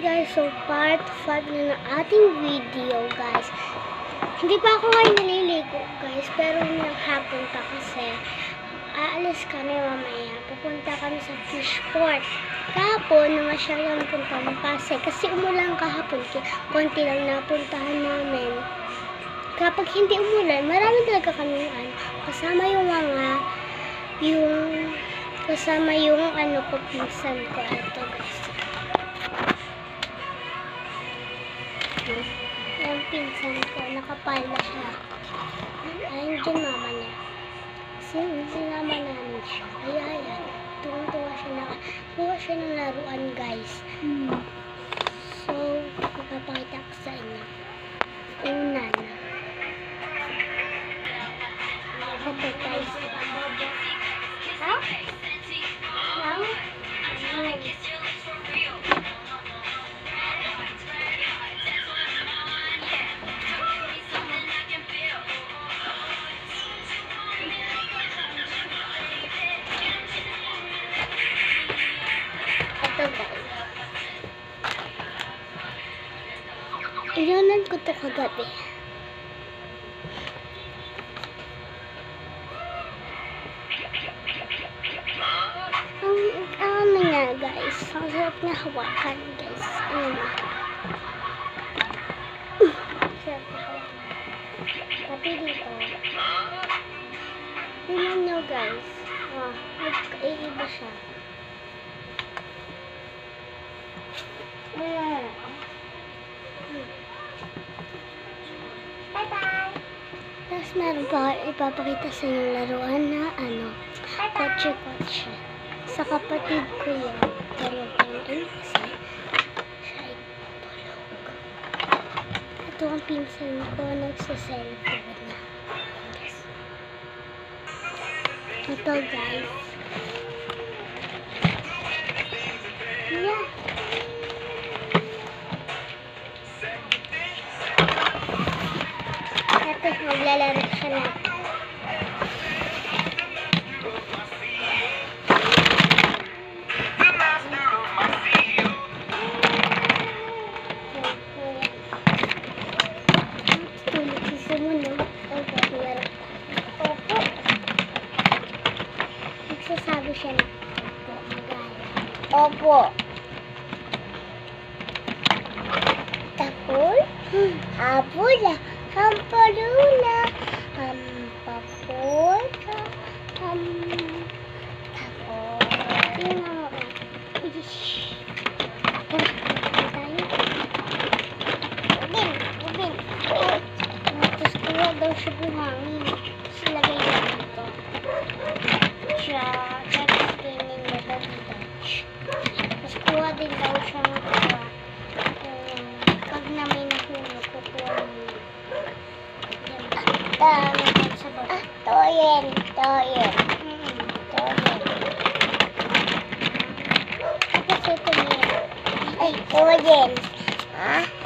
guys, so part 5 na ng ating video guys. Hindi pa ako ngayon naliligo guys, pero ngayong hapon pa kasi aalis kami mamaya. Pupunta kami sa fishport. Kahapon, namasyal lang punta ng Pasay kasi umulan kahapon. Konti lang napuntahan namin. Kapag hindi umulan, marami talaga kami ano, kasama yung mga yung kasama yung ano ko pinsan ko ito guys. Yung pinsan ko, nakapala siya. Ayun dyan mama niya. Sin sinama namin siya. Kaya yan, tuwang-tuwa siya na, tuwa siya ng laruan guys. So, ipapakita ko sa inyo. Inunan ko to kagabi. Ang ano nga guys, ang sarap na hawakan guys. Ano. Pati dito. Tingnan nyo guys. Ah, nagkaiba siya. Mm. Bye-bye! Tapos meron pa ipapakita sa inyo laruan na ano, kotse-kotse. Sa kapatid ko yun. Pero ngayon kasi siya ay tulog. Ito ang pinsan ko nagsa-cellphone na. Ito guys. Yeah. Ito, maglalaro sana. Opo. Tapi, apa lah? Kamu perlu. Siya buhangin. Tapos lagay niya dito. Siya, tapos ganyan niya daw dito. Tapos kuha din daw siya ng kuha. Um, pag na may nahulog, kukuha niya. Dami din sa baba. Ah, toyen, toyen. Mm, toyen. Tapos ito niya. Ay, toyen. Ah?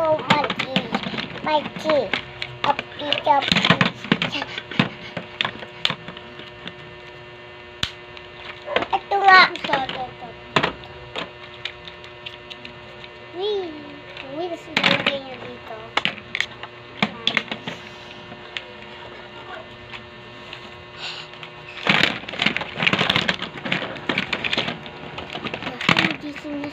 for my tea. My tea. Up, eat up. Ito nga. Ito, ito, ito. we Wee, gusto nilagay nyo dito. Gising